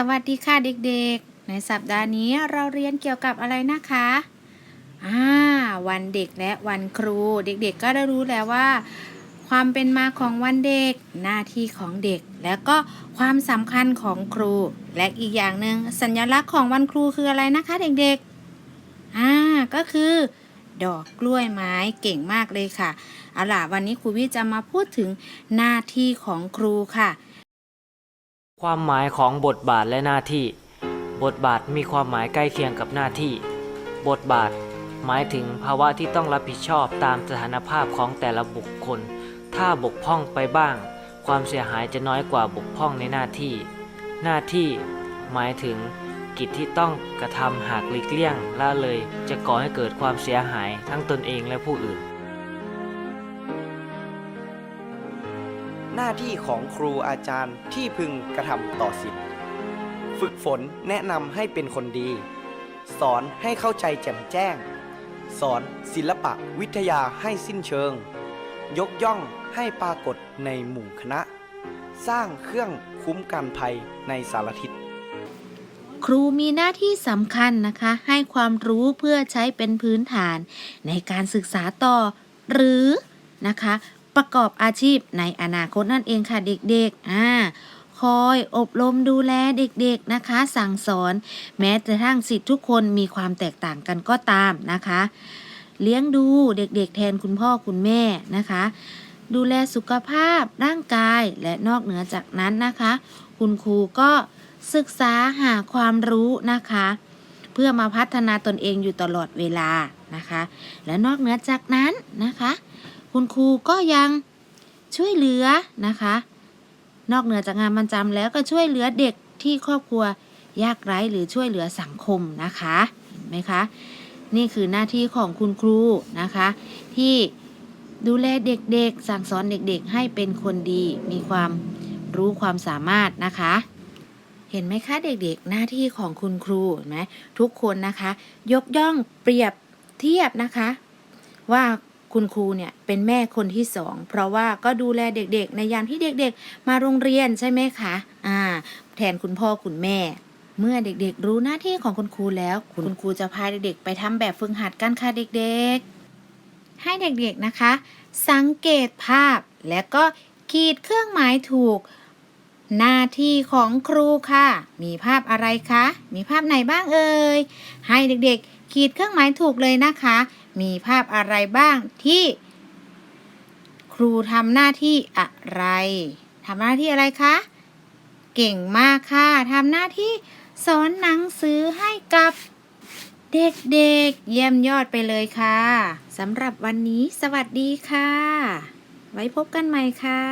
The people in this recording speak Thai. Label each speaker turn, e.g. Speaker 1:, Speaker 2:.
Speaker 1: สวัสดีค่ะเด็กๆ ในสัปดาห์นี้เราเรียนเกี่ยวกับอะไรนะคะอ่าวันเด็กและวันครู เด็กๆก็ได้รู้แล้วว่า ความเป็นมาของวันเด็ก หน้าที่ของเด็ก และก็ความสำคัญของครู และอีกอย่างหนึ่งสัญลักษณ์ของวันครูคืออะไรนะคะ เด็กๆอ่าก็คือ ดอกกล้วยไม้เก่งมากเลยค่ะเอาล่ะวันนี้ครูวิจะมาพูดถึงหน้าที่ของครูค่ะ
Speaker 2: ความหมายของบทบาทและหน้าที่ บทบาทมีความหมายใกล้เคียงกับหน้าที่ บทบาท หมายถึงภาวะที่ต้องรับผิดชอบตามสถานภาพของแต่ละบุคคล ถ้าบกพร่องไปบ้าง ความเสียหายจะน้อยกว่าบกพร่องในหน้าที่ หน้าที่ หมายถึง กิจที่ต้องกระทำหากหลีกเลี่ยงละเลย จะก่อให้เกิดความเสียหายทั้งตนเองและผู้อื่น
Speaker 3: หน้าที่ของครูอาจารย์ที่พึงกระทำต่อสิทธิ์ฝึกฝนแนะนำให้เป็นคนดี สอนให้เข้าใจแจ่มแจ้ง สอนศิลปะวิทยาให้สิ้นเชิง ยกย่องให้ปรากฏในหมู่คณะ สร้างเครื่องคุ้มกันภัยในสารทิศ
Speaker 1: ครูมีหน้าที่สำคัญนะคะ ให้ความรู้เพื่อใช้เป็นพื้นฐานในการศึกษาต่อ หรือนะคะ ประกอบอาชีพในอนาคตนั่นเองค่ะเด็กๆอ่าคอยอบรมดูแลเด็กๆนะคะ สั่งสอน แม้กระทั่งสิทธิ์ทุกคนมีความแตกต่างกันก็ตามนะคะ เลี้ยงดูเด็กๆ แทนคุณพ่อคุณแม่นะคะ ดูแลสุขภาพร่างกายและนอกเหนือจากนั้นนะคะ คุณครูก็ศึกษาหาความรู้นะคะ เพื่อมาพัฒนาตนเองอยู่ตลอดเวลานะคะ และนอกเหนือจากนั้นนะคะ คุณครูก็ยังช่วยเหลือนะคะ นอกเหนือจากงานประจำแล้วก็ช่วยเหลือเด็กที่ครอบครัวยากไร้หรือช่วยเหลือสังคมนะคะเห็นไหมคะนี่คือหน้าที่ของคุณครูนะคะ ที่ดูแลเด็กๆ สั่งสอนเด็กๆ ให้เป็นคนดี มีความรู้ความสามารถนะคะ เห็นไหมคะเด็กๆ หน้าที่ของคุณครูเห็นไหมทุกคนนะคะ ยกย่องเปรียบเทียบนะคะ ว่า คุณครูเนี่ยเป็นแม่คนที่สองเพราะว่าก็ดูแลเด็กๆ ในยามที่เด็กๆ มาโรงเรียนใช่ไหมคะอ่าแทนคุณพ่อคุณแม่ เมื่อเด็กๆ รู้หน้าที่ของคุณครูแล้ว คุณครูจะพาเด็กๆ ไปทำแบบฝึกหัดกันค่ะเด็กๆ ให้เด็กๆนะคะ สังเกตภาพและก็ขีดเครื่องหมายถูก หน้าที่ของครูค่ะ มีภาพอะไรคะ มีภาพไหนบ้างเอ่ยให้เด็กๆ ขีดเครื่องหมายถูกเลยนะคะ มีภาพอะไรบ้างที่ ครูทำหน้าที่อะไรทำหน้าที่อะไรคะ เก่งมากค่ะทำหน้าที่สอนหนังสือให้กับเด็กๆ เยี่ยมยอดไปเลยค่ะสำหรับวันนี้สวัสดีค่ะ ไว้พบกันใหม่ค่ะ